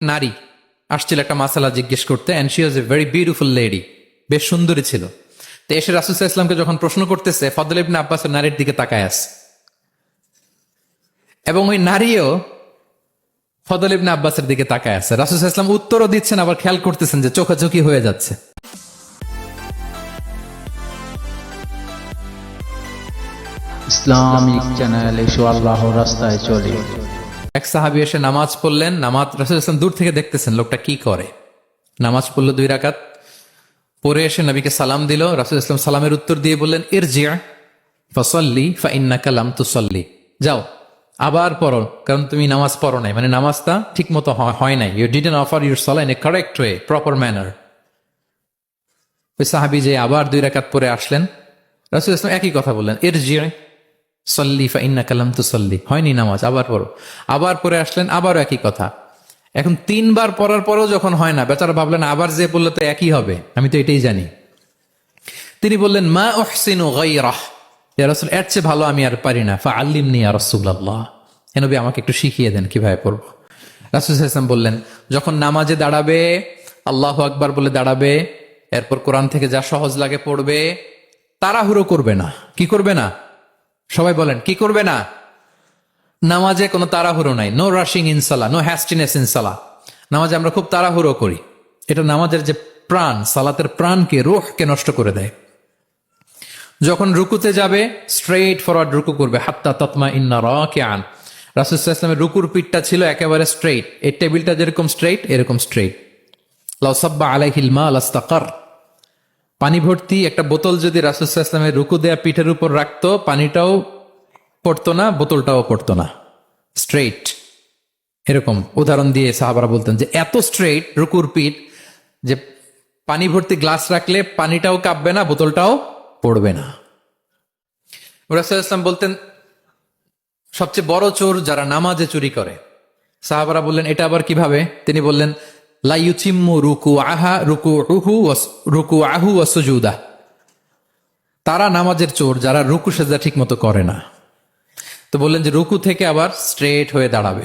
নারী। আসছিল একটা মাসালা জিজ্ঞেস করতে and she was a very beautiful lady বেশ সুন্দরী ছিল। তো এসে রাসুসাহ ইসলামকে যখন প্রশ্ন করতেছে ফদল ইবনে আব্বাসের নারীর দিকে তাকায় আছে। এবং ওই নারীও ফদল ইবনে আব্বাসের দিকে তাকায় আছে। রাসুসাহ ইসলাম উত্তরও দিচ্ছেন, আবার খেয়াল করতেছেন যে চোখাচোখি হয়ে যাচ্ছে। ইসলামিক চ্যানেল এসো আল্লাহর রাস্তায় চলে। এক সাহাবি এসে নামাজ পড়লেন, নামাজ রাসুল ইসলাম দূর থেকে দেখতেছেন লোকটা কি করে। নামাজ পড়ল দুই রাকাত পরে এসে নবীকে সালাম দিল, রাসুল ইসলাম সালামের উত্তর দিয়ে বললেন এর জিয়া ফসল্লি ফা ইন্না কালাম তুসল্লি। যাও, আবার পড়ো, কারণ তুমি নামাজ পড়ো নাই। মানে নামাজটা ঠিক মতো হয়- নাই। ইউ ডিডেন্ট অফার ইউর সলা in a correct way proper manner ওই সাহাবি যে আবার দুই রাকাত পরে আসলেন, রাসুল ইসলাম একই কথা বললেন এর জিয়া সল্লি ফা ইন্না কালাম তু সল্লি হয়নি নামাজ, আবার পড়ো। আবার পরে আসলেন, আবারও একই কথা। এখন তিনবার পড়ার পরেও যখন হয় না, বেচারা ভাবলেন, আবার যে বললে তো একই হবে। আমি তো এটাই জানি। তিনি বললেন, মা ওহসিনু গাইরাহ ইয়া রাসূল, এর চেয়ে ভালো আমি আর পারি না। ফা আল্লিমনি ইয়া রাসূলুল্লাহ। হে নবী, আমাকে একটু শিখিয়ে দেন, কীভাবে পড়ব। রাসূল হাসান বললেন, যখন নামাজে দাঁড়াবে, আল্লাহ আকবার বলে দাঁড়াবে, এরপর কোরআন থেকে যা সহজ লাগে পড়বে, তাড়াহুড়ো করবে না। কি করবে না? সবাই বলেন, কি করবে না? নামাজে কোনো তাড়াহুড়ো নাই। নো রাশিং ইনসালা নো হ্যাস্টিনেস ইনসালা নামাজে আমরা খুব তাড়াহুড়ো করি। এটা নামাজের যে প্রাণ, সালাতের প্রাণকে, রোহকে নষ্ট করে দেয়। যখন রুকুতে যাবে স্ট্রেট ফরওয়ার্ড রুকু করবে। হাত্তা তৎমা ইন্না কে আন রাসুসাহ ইসলামের রুকুর পিঠটা ছিল একেবারে স্ট্রেইট এই টেবিলটা যেরকম স্ট্রেইট এরকম স্ট্রেইট লাউসাব্বা আলাইহিল মা আলাস্তাকার পানি ভর্তি, একটা বোতল যদি রাসুসাহ ইসলামের রুকু দেয়া পিঠের উপর রাখতো, পানিটাও পড়তো না, বোতলটাও পড়তো না। স্ট্রেইট এরকম উদাহরণ দিয়ে সাহাবারা বলতেন যে, এত স্ট্রেইট রুকুর পিঠ যে পানি ভর্তি গ্লাস রাখলে পানিটাও কাঁপবে না, বোতলটাও পড়বে না। রাসুল ইসলাম বলতেন, সবচেয়ে বড় চোর যারা নামাজে চুরি করে। সাহাবারা বললেন, এটা আবার কীভাবে? তিনি বললেন রুকু আহা রুকু রুকু আহু তারা নামাজের চোর, যারা রুকু সেজা ঠিক মতো করে না। তো বললেন যে রুকু থেকে আবার স্ট্রেট হয়ে দাঁড়াবে।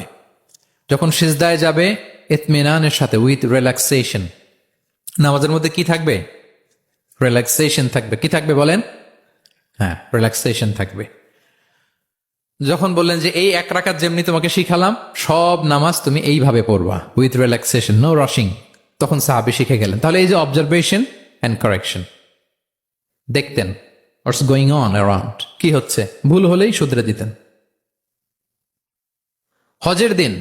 যখন সিজদায় যাবে এতমেনানের সাথে, উইথ রিল্যাক্সেশন। নামাজের মধ্যে কি থাকবে? রিল্যাক্সেশন থাকবে। কি থাকবে বলেন? হ্যাঁ রিল্যাক্সেশন থাকবে। যখন বললেন যে এই এক রাকাত যেমনি তোমাকে শিখালাম, সব নামাজ তুমি এইভাবে পড়বা উইথ রিল্যাক্সেশন নো রাশিং তখন সাহাবি শিখে গেলেন। তাহলে এই যে অবজারভেশন অ্যান্ড কারেকশন দেখতেন হোয়াটস গোয়িং অন অ্যারাউন্ড কি হচ্ছে? ভুল হলেই শুধরে দিতেন। হজের দিন,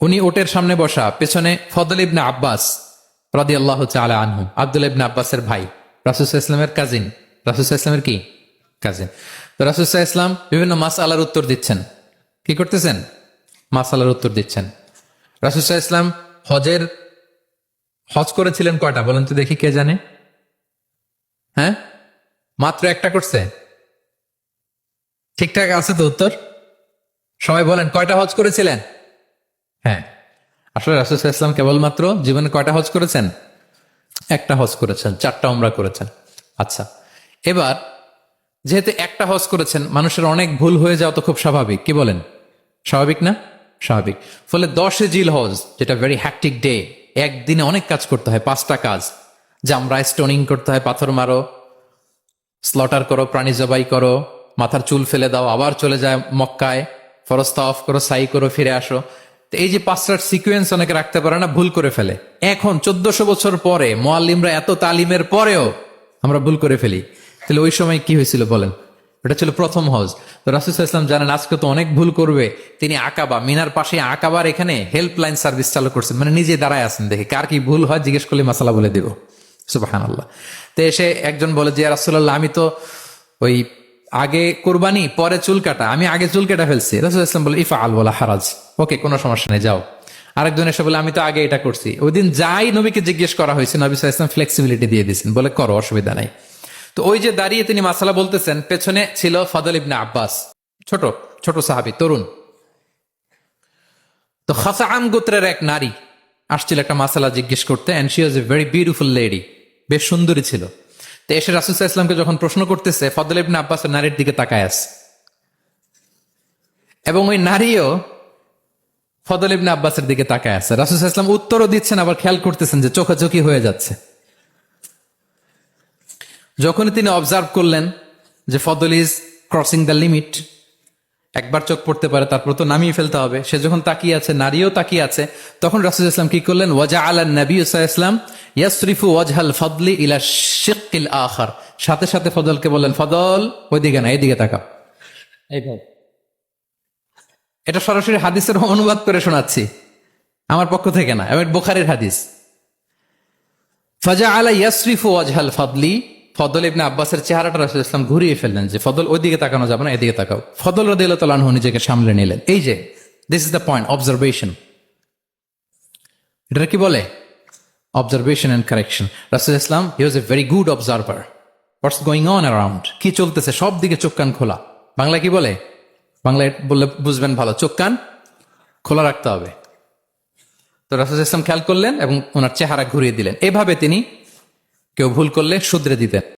উনি ওটের সামনে বসা, পেছনে ফদল ইবনে আব্বাস রাদি আল্লাহ আলা আনহু আব্দুল ইবনে আব্বাসের ভাই রাসুসাহ ইসলামের কাজিন রাসুসাহ ইসলামের কি? কাজিন তো রাসুসাহ ইসলাম বিভিন্ন মাস আলার উত্তর দিচ্ছেন। কি করতেছেন? মাস আলার উত্তর দিচ্ছেন। রাসুসাহ ইসলাম হজের হজ করেছিলেন কয়টা? বলেন তো দেখি কে জানে। হ্যাঁ? মাত্র একটা করছে। ঠিকঠাক আছে তো উত্তর? সবাই বলেন, কয়টা হজ করেছিলেন? হ্যাঁ। আসলে রাসুল ইসলাম কেবলমাত্র জীবনে কয়টা হজ করেছেন? একটা হজ করেছেন, চারটা উমরা করেছেন। আচ্ছা এবার যেহেতু একটা হজ করেছেন, মানুষের অনেক ভুল হয়ে যাওয়া তো খুব স্বাভাবিক। কি বলেন? স্বাভাবিক না? স্বাভাবিক। ফলে দশে জিল হজ, যেটা ভেরি হ্যাকটিক ডে একদিনে অনেক কাজ করতে হয়, পাঁচটা কাজ। জামরায় স্টোনিং করতে হয়, পাথর মারো স্লটার করো, প্রাণী জবাই করো, মাথার চুল ফেলে দাও, আবার চলে যায় মক্কায়, ফরস্তা অফ করো, সাই করো, ফিরে আসো। তো এই যে পাঁচটার সিকুয়েন্স অনেকে রাখতে পারে না, ভুল করে ফেলে। এখন চোদ্দশো বছর পরে, মোয়াল্লিমরা এত তালিমের পরেও আমরা ভুল করে ফেলি। তাহলে ওই সময় কি হয়েছিল বলেন? এটা ছিল প্রথম হজ। তো রাসুল ইসলাম জানেন, আজকে তো অনেক ভুল করবে। তিনি আকাবা, মিনার পাশে আকাবার এখানে হেল্পলাইন সার্ভিস চালু করছেন। মানে নিজে দাঁড়ায় আছেন, দেখে কার কি ভুল হয় জিজ্ঞেস করলে মাসালা বলে দিব। সুবাহান আল্লাহ তো এসে একজন বলে যে রাসুল্লাহ আমি তো ওই আগে কোরবানি, পরে চুল কাটা, আমি আগে চুল কেটে ফেলছি। রাসুল ইসলাম বলে ইফা আল বলা হারাজ। ওকে, কোনো সমস্যা নেই, যাও। আরেকজন এসে বলে, আমি তো আগে এটা করছি। ওই দিন যাই নবীকে জিজ্ঞেস করা হয়েছে, নবী ইসলাম ফ্লেক্সিবিলিটি দিয়ে দিয়েছেন। বলে, করো, অসুবিধা নাই। তো ওই যে দাঁড়িয়ে তিনি মাসালা বলতেছেন, পেছনে ছিল ফদল ইবনে আব্বাস। ছোট ছোট সাহাবি, তরুণ। তো খাসাআম গোত্রের এক নারী আসছিল একটা মাসালা জিজ্ঞেস করতে and she was a very beautiful lady বেশ সুন্দরী ছিল। তো এসে রাসুসাহ ইসলামকে যখন প্রশ্ন করতেছে, ফদল ইবনে আব্বাসের নারীর দিকে তাকায় আছে। এবং ওই নারীও ফদল ইবনে আব্বাসের দিকে তাকায় আছে। রাসুল ইসলাম উত্তরও দিচ্ছেন, আবার খেয়াল করতেছেন যে চোখাচোখি হয়ে যাচ্ছে। যখনই তিনি অবজার্ভ করলেন যে Fadl is crossing the limit একবার চোখ পড়তে পারে তারপর তো নামিয়ে ফেলতে হবে। সে যখন তাকিয়ে আছে নারীও তাকিয়ে আছে তখন রাসুল ইসলাম কি করলেন? ওয়াজা আলা নবী ইসলাম ইয়াসরিফু ওয়াজহাল ফদলি ইলা শিকিল আখার। সাথে সাথে ফদলকে বললেন ফদল ওইদিকে না এইদিকে তাকাও। এইভাবে এটা সরাসরি হাদিসের অনুবাদ করে শোনাচ্ছি। আমার পক্ষ থেকে না এবং বোখারের হাদিস। ফাজা আলা ইয়াসরিফু ওয়াজহাল ফদলি ফদল ইবনে আব্বাসের চেহারাটা রাসুল ইসলাম ঘুরিয়ে ফেললেন যে, ফদল ওইদিকে তাকানো যাবে না, এদিকে তাকাও। ফদল তালাহ নিজেকে সামলে নিলেন। এই যে this is the point observation এটা কি বলে? অবজারভেশন অ্যান্ড কারেকশন রাসুল ইসলাম he was a very good observer what's going on around কি চলতেছে? সব দিকে চোখ কান খোলা। বাংলা কি বলে? বাংলায় বললে বুঝবেন ভালো, চোখ কান খোলা রাখতে হবে। তো রাসুল ইসলাম খেয়াল করলেন এবং ওনার চেহারা ঘুরিয়ে দিলেন। এভাবে তিনি কেউ ভুল করলে শুধরে দিতেন